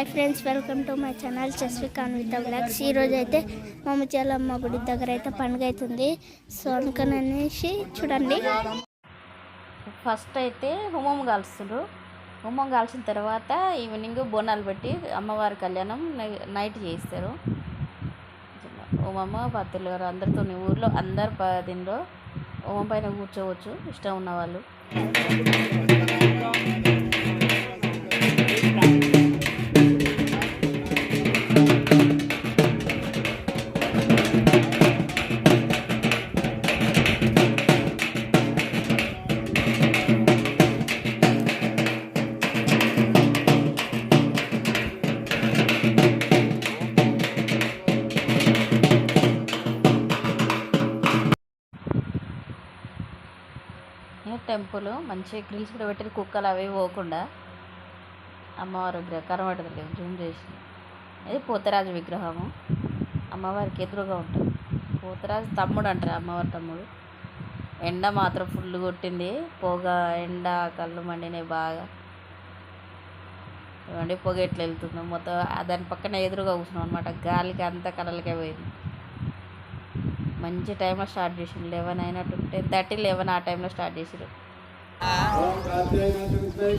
Hi friends welcome to my channel చస్వికాన్ with blogs ఈరోజు అయితే మమ్మచాలమ్మ గుడి దగ్గర అయితే పండుగ అవుతుంది సో అందుకని అనేసి చూడండి. ఫస్ట్ అయితే హోమం కాల్స్తుండ్రు హోమం కాల్చిన తర్వాత ఈవినింగ్ బోనాలు పెట్టి అమ్మవారి కళ్యాణం నైట్ చేస్తారు హోమమ్మ పత్తులు గారు అందరితో ఊర్లో అందరు దీనిలో హోమం పైన కూర్చోవచ్చు ఇష్టం ఉన్నవాళ్ళు. టెంపుల్ మంచిగా గ్రిల్స్ కూడా పెట్టి కుక్కలు అవి పోకుండా అమ్మవారి విగ్రహం కనబడతలేదు జూమ్ చేసి. ఇది పోతరాజు విగ్రహము. అమ్మవారికి ఎదురుగా ఉంటుంది. పోతరాజు తమ్ముడు అంటారు అమ్మవారి తమ్ముడు. ఎండ మాత్రం ఫుల్ కొట్టింది. పొగ ఎండ కళ్ళు మండినాయి బాగా. ఇవ్వండి పొగ ఎట్లా వెళ్తుందో. మొత్తం దాని పక్కన ఎదురుగా కూర్చున్నాం అనమాట గాలికి అంతా కలలకే పోయింది. మంచి టైంలో స్టార్ట్ చేసిండు. లెవెన్ అయినట్టు. టెన్ థర్టీ లెవెన్ ఆ టైంలో స్టార్ట్ చేసిరు ఓం కాత్యాయనాథుడిపై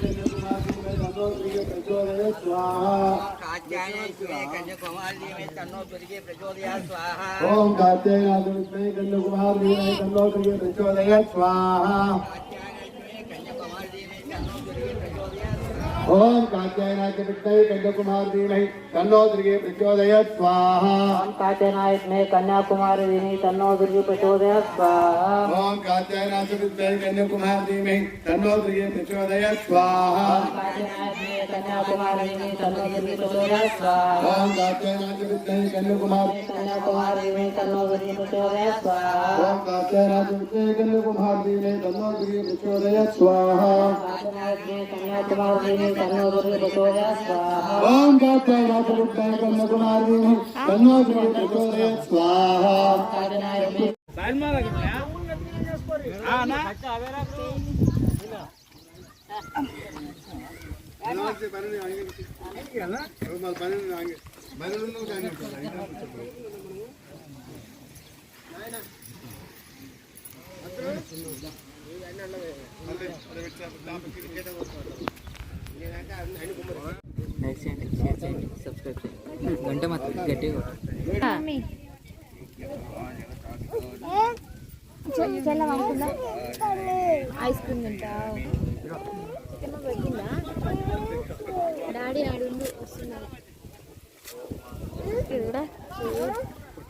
కన్యకుమార్ కన్యకుమార్ ప్రచోదయ స్వాహ ओम कात्यायनाथविद्महे कन्याकुमारी तन्नो दुर्गे प्रचोदयात् स्वाहा। कात्यनायक में कन्याकुमारी दिनी तन्नो दुर्गे प्रचोदयात् स्वाहा। ओम कात्यायनाथविद्महे कन्याकुमारी तन्नो दुर्गे प्रचोदयात् स्वाहा। कात्यनायक में कन्याकुमारी दिनी तन्नो दुर्गे प्रचोदयात् स्वाहा। ओम कात्यायनाथविद्महे कन्याकुमारी कन्याकुमारी में तन्नो दुर्गे प्रचोदयात् स्वाहा। ओम कात्यायनाथविद्महे कन्याकुमारी तन्नो दुर्गे प्रचोदयात् स्वाहा। ओम कात्यनायक में कन्याकुमारी తన్నో ప్రచోదయ స్వాహ ఓం గాత్రాయ వాతృప్తాయ తన్నో కుమారీణి తన్నో ప్రచోదయ స్వాహ అన్న అన్న అన్న లైక్ చేయండి షేర్ చేయండి సబ్స్క్రైబ్ చేయండి. గంట మాత్రం గట్టిగా. ఐస్ క్రీమ్ తింటా డాడీ ఆడుండి వస్తున్నారు చూడా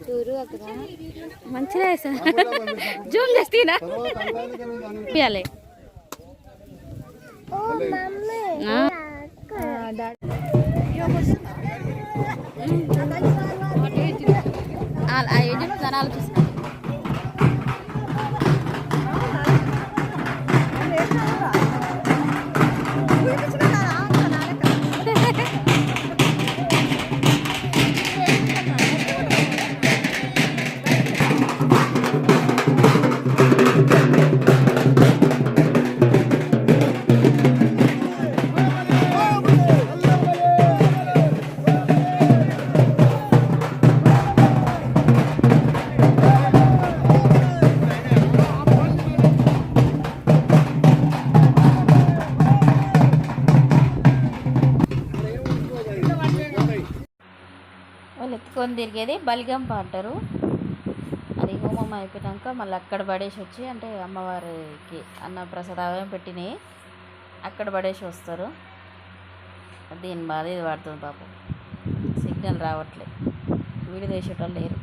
చూరు అక్కడ. మంచిగా జూమ్ చేస్తీనా ఇవ్వాలి చెప్తాను ఆలోచిస్తాను వాళ్ళు తిరిగేది బలిగంప అంటారు అది హోమం అయిపోయాక మళ్ళీ అక్కడ పడేసి వచ్చి అంటే అమ్మవారికి అన్న ప్రసాదం పెట్టినవి అక్కడ పడేసి వస్తారు. దీని బాధ ఇది పడుతుంది పాపం. సిగ్నల్ రావట్లే. వీడి తీసేటోళ్ళు లేరు.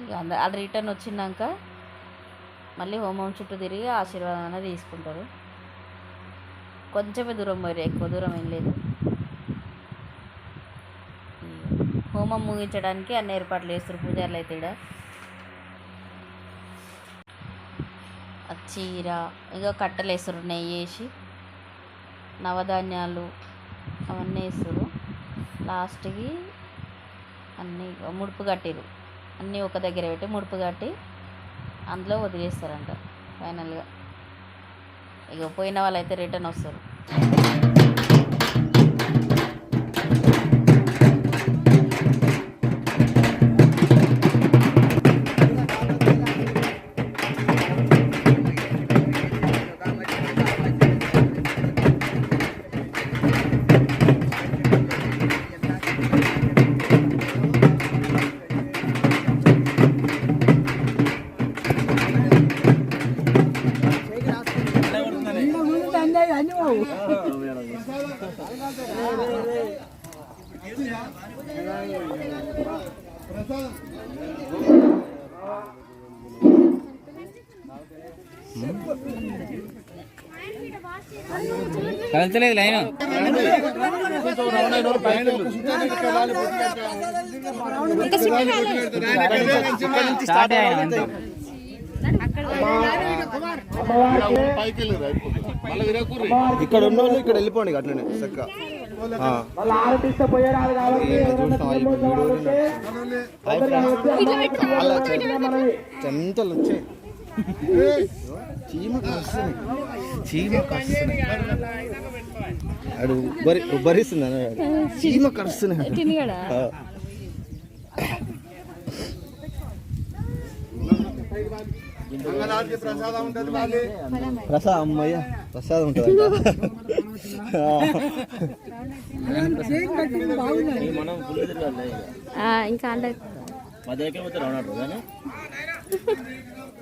ఇక అంద అది రిటర్న్ వచ్చినాక మళ్ళీ హోమం చుట్టూ తిరిగి ఆశీర్వాదం అనేది తీసుకుంటారు. కొంచెమే దూరం పోయారు ఎక్కువ దూరం ఏం లేదు. హోమం ముగించడానికి అన్ని ఏర్పాట్లు చేస్తారు పూజారులు అయితే ఇక్కడ చీర ఇక కట్టెలు వేస్తారు నెయ్యి వేసి. నవధాన్యాలు అవన్నీ వేస్తారు. లాస్ట్కి అన్నీ ముడుపు కట్టిరు. అన్నీ ఒక దగ్గర పెట్టి ముడుపు కట్టి అందులో వదిలేస్తారంట ఫైనల్గా. ఇక పోయిన వాళ్ళైతే రిటర్న్ వస్తారు. కదలలేదు లైన్. స్టార్ట్ ఇక్కడ ఉన్న వాళ్ళు ఇక్కడ వెళ్ళిపోండి అట్లనే చక్క. చెంతలు వచ్చాయి. చీమ కరుస్తున్నాయి చీమ కరుస్తున్నాయి అడు ఉబ్బరి ఉబ్బరిస్తుంది అన్నాడు చీమ కరుస్తున్నాయి ఆ. ప్రసాదం అమ్మయ్య ప్రసాదం ఉంటుంది ఇంకా అంటే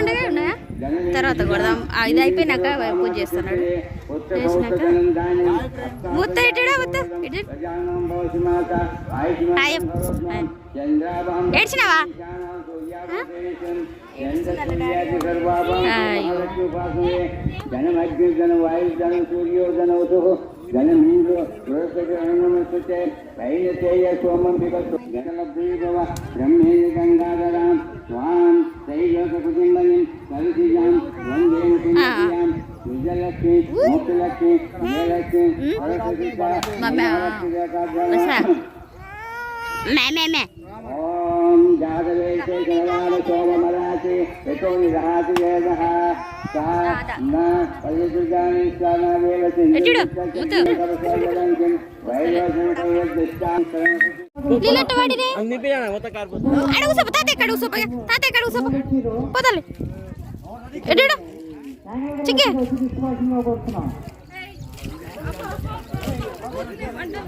ఉండగా ఉన్నాయా? తర్వాత కొడదాం. ఇది అయిపోయినాక పూజ చేస్తున్నాడు. చేసినాక ముత్త ఇటాడా ముత్త ఏడ్చినావా? ఆ? అయ్యో. వాయుజన ಘನಮೀರು ಸುರಸಗಣಮಸುತೆ ತೈಲತೇಯ ಸೋಮಂ ವಿವಸ್ತು ಗಣಲಬ್ಧೀಭವ ಬ್ರಹ್ಮೇಯ ಗಂಗಾಧರಾಂ ಸ್ವಾಂ ತೈಲೋಕ ಕುಟುಂಬನಿಂ ಕವಿಸಿಜಾಂ ವಂದೇನ ಸಿಂಧಿಯಾಂ ವಿಜಯಲಕ್ಷ್ಮಿ ಮೋಕ್ಷಲಕ್ಷ್ಮಿ ಜಯಲಕ್ಷ್ಮಿ ಸರಸ್ವತಿ मैं मैं मैं ओम जागरे से जवान सोम मरासी एको निरासी जय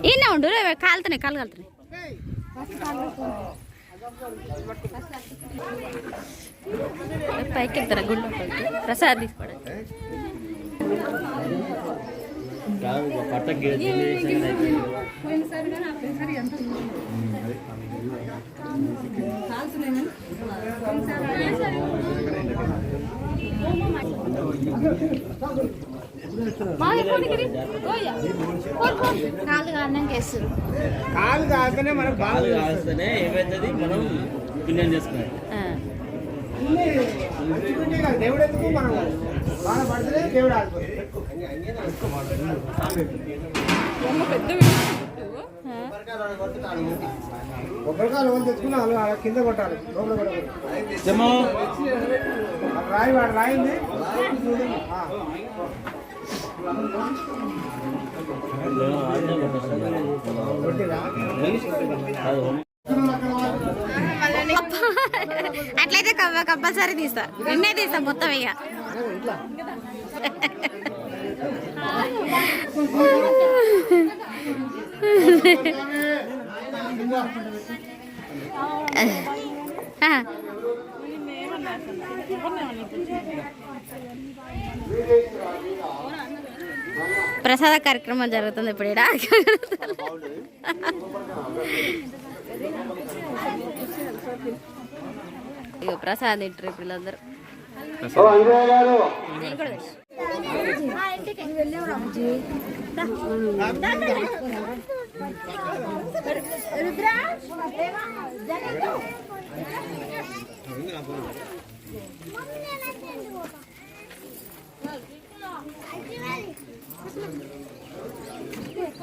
ఈయన ఉండు కాలుతున్నాయి కాలు కాలుతున్నాయి. పైకి ఎక్కుతారా గుండె పైకి? ప్రసాద్ తీసుకోవడం కాలు కారణం చేస్తారు కాలు కాకనే మనకు బాగా దేవుడు ఎందుకు మనం బాగా పడితే దేవుడు కొబ్బరికాయలు వాళ్ళు తెచ్చుకున్నాను అలా కింద కొట్టాలి. లోపల కొట్టాలి రాయి వాడు రాయింది. ఆ. అట్లయితే కంపల్సరీ తీస్తా నిన్నే తీస్తా మొత్తం ఇక. ప్రసాద కార్యక్రమం జరుగుతుంది ఇప్పుడు ఇక్కడ ఇక ప్రసాద్ ఇంటర్ వీళ్ళందరూ రుద్ర